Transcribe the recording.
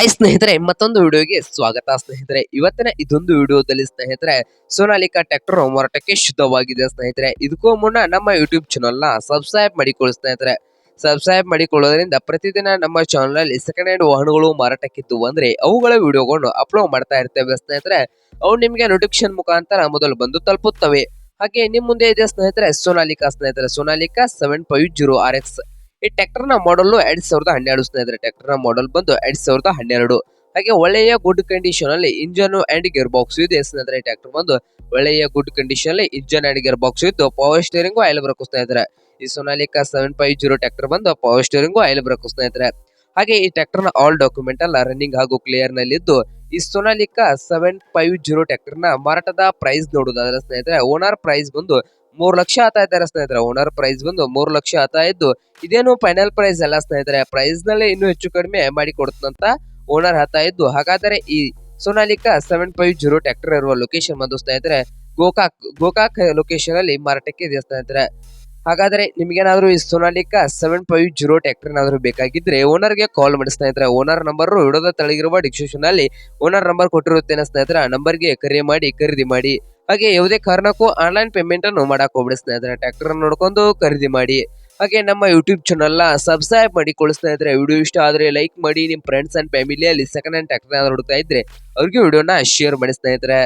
High ಸ್ನೇಹಿತರೆ, ಮತ್ತೊಂದು ವಿಡಿಯೋಗೆ ಸ್ವಾಗತ. ಸ್ನೇಹಿತರೆ, ಇವತ್ತಿನ ಇದೊಂದು ವಿಡಿಯೋದಲ್ಲಿ ಸ್ನೇಹಿತರೆ, ಸೋನಾಲಿಕಾ ಟ್ರ್ಯಾಕ್ಟರ್ ಮಾರಾಟಕ್ಕೆ ಶುದ್ಧವಾಗಿದೆ ಸ್ನೇಹಿತರೆ. ಇದಕ್ಕೂ ಮುನ್ನ ನಮ್ಮ ಯೂಟ್ಯೂಬ್ ಚಾನಲ್ನ ಸಬ್ಸ್ಕ್ರೈಬ್ ಮಾಡಿಕೊಳ್ಳಿ ಸ್ನೇಹಿತರೆ. ಸಬ್ಸ್ಕ್ರೈಬ್ ಮಾಡಿಕೊಳ್ಳೋದ್ರಿಂದ ಪ್ರತಿದಿನ ನಮ್ಮ ಚಾನಲಲ್ಲಿ ಸೆಕೆಂಡ್ ಹ್ಯಾಂಡ್ ವಾಹನಗಳು ಮಾರಾಟಕ್ಕಿದ್ದು ಅಂದರೆ ಅವುಗಳ ವಿಡಿಯೋಗಳನ್ನು ಅಪ್ಲೋಡ್ ಮಾಡ್ತಾ ಇರ್ತೇವೆ ಸ್ನೇಹಿತರೆ. ಅವು ನಿಮಗೆ ನೋಟಿಫಿಕೇಶನ್ ಮುಖಾಂತರ ಮೊದಲು ಬಂದು ತಲುಪುತ್ತವೆ. ಹಾಗೆ ನಿಮ್ಮ ಮುಂದೆ ಇದೆ ಸ್ನೇಹಿತರೆ, ಸೋನಾಲಿಕಾ ಸ್ನೇಹಿತರೆ. Sonalika seven five zero R X ಈ ಟ್ರ್ಯಾಕ್ಟರ್ನ ಮಾಡಲ್ ಎರಡ್ ಸಾವಿರದ ಹನ್ನೆರಡು ಸ್ನೇಹಿತರೆ ಟ್ರ್ಯಾಕ್ಟರ್ನ ಮಾಡಲ್ ಬಂದು ಎರಡ್ ಸಾವಿರದ ಹನ್ನೆರಡು. ಹಾಗೆ ಒಳ್ಳೆಯ ಗುಡ್ ಕಂಡೀಷನ್ ಅಲ್ಲಿ ಇಂಜನ್ ಅಂಡ್ ಗೇರ್ ಬಾಕ್ಸ್ ಇದೆ ಸ್ನೇಹಿತರೆ ಟ್ರ್ಯಾಕ್ಟರ್ ಬಂದು. ಒಳ್ಳೆಯ ಗುಡ್ ಕಂಡೀಷನ್ ಅಲ್ಲಿ ಇಂಜನ್ ಅಂಡ್ ಗೇರ್ ಬಾಕ್ಸ್ ಇದ್ದು ಪವರ್ ಸ್ಟೇರಿಂಗ್ ಆಯಿಲ್ ಬ್ರೇಕ್ ಸ್ನೇಹಿತರೆ. ಈ Sonalika seven five zero tractor ಬಂದು ಪವರ್ ಸ್ಟೇರಿಂಗ್ ಆಯಿಲ್ ಬ್ರೇಕ್ ಸ್ನೇಹಿತರೆ. ಹಾಗೆ ಈ ಟ್ರ್ಯಾಕ್ಟರ್ನ ಆಲ್ ಡಾಕ್ಯುಮೆಂಟ್ ಎಲ್ಲ ರನ್ನಿಂಗ್ ಹಾಗೂ ಕ್ಲಿಯರ್ನಲ್ಲಿ ಇದ್ದು ಈ ಸೊನಾಲಿಕಾ ಸೆವೆನ್ ಫೈವ್ ಜೀರೋ ಟ್ರ್ಯಾಕ್ಟರ್ನ ಮಾರಾಟದ ಪ್ರೈಸ್ ನೋಡುವುದಾದ್ರೆ ಸ್ನೇಹಿತರೆ ಓನರ್ ಪ್ರೈಸ್ ಬಂದು ಮೂರ್ ಲಕ್ಷ ಆತಾ ಇದ್ದಾರೆ ಸ್ನೇಹಿತರೆ. ಓನರ್ ಪ್ರೈಸ್ ಬಂದು ಮೂರು ಲಕ್ಷ ಆತಾ ಇದ್ದು, ಇದೇನು ಫೈನಲ್ ಪ್ರೈಸ್ ಅಲ್ಲ ಸ್ನೇಹಿತರೆ. ಪ್ರೈಸ್ನಲ್ಲಿ ಇನ್ನೂ ಹೆಚ್ಚು ಕಡಿಮೆ ಮಾಡಿ ಕೊಡುತ್ತಂತ ಓನರ್ ಆತ ಇದ್ದು. ಹಾಗಾದರೆ ಈ Sonalika seven five zero tractor ಇರುವ ಲೊಕೇಶನ್ ಬಂದು ಸ್ನೇಹಿತರೆ, ಗೋಕಾಕ್ ಗೋಕಾಕ್ ಲೊಕೇಶನ್ ಅಲ್ಲಿ ಮಾರಾಟಕ್ಕೆ ಇದೆ ಸ್ನೇಹಿತರೆ? ಹಾಗಾದ್ರೆ ನಿಮ್ಗೇನಾದ್ರೂ ಈ Sonalika seven five zero tractor ಏನಾದ್ರು ಬೇಕಾಗಿದ್ರೆ ಓನರ್ಗೆ ಕಾಲ್ ಮಾಡಿ ಸ್ನೇಹಿತರೆ. ಓನರ್ ನಂಬರ್ ವಿಡೋದ ತಳಗಿರುವ ಡಿಸ್ಕ್ರಿಪ್ಷನ್ ಅಲ್ಲಿ ಓನರ್ ನಂಬರ್ ಕೊಟ್ಟಿರುತ್ತೇನೆ ಸ್ನೇಹಿತರೆ. ಆ ನಂಬರ್ಗೆ ಕರೆ ಮಾಡಿ, ಖರೀದಿ ಮಾಡಿ. ಹಾಗೆ ಯಾವುದೇ ಕಾರಣಕ್ಕೂ ಆನ್ಲೈನ್ ಪೇಮೆಂಟ್ ಅನ್ನು ಮಾಡಕ್ ಹೋಗ್ಬಿಡಿ ಸ್ನೇಹಿತರೆ. ಟ್ರ್ಯಾಕ್ಟರ್ ನೋಡ್ಕೊಂಡು ಖರೀದಿ ಮಾಡಿ. ಹಾಗೆ ನಮ್ಮ ಯೂಟ್ಯೂಬ್ ಚಾನಲ್ನ ಸಬ್ಸ್ಕ್ರೈಬ್ ಮಾಡಿಕೊಳ್ಳಿ ಸ್ನೇಹಿತರೆ. ವಿಡಿಯೋ ಇಷ್ಟ ಆದ್ರೆ ಲೈಕ್ ಮಾಡಿ. ನಿಮ್ ಫ್ರೆಂಡ್ಸ್ ಅಂಡ್ ಫ್ಯಾಮಿಲಿಯಲ್ಲಿ ಸೆಕೆಂಡ್ ಹ್ಯಾಂಡ್ ಟ್ರ್ಯಾಕ್ಟರ್ ಹುಡುಕ್ತಾ ಇದ್ರೆ ಅವ್ರಿಗೆ ವಿಡಿಯೋನ ಶೇರ್ ಮಾಡಿ ಸ್ನೇಹಿತರೆ.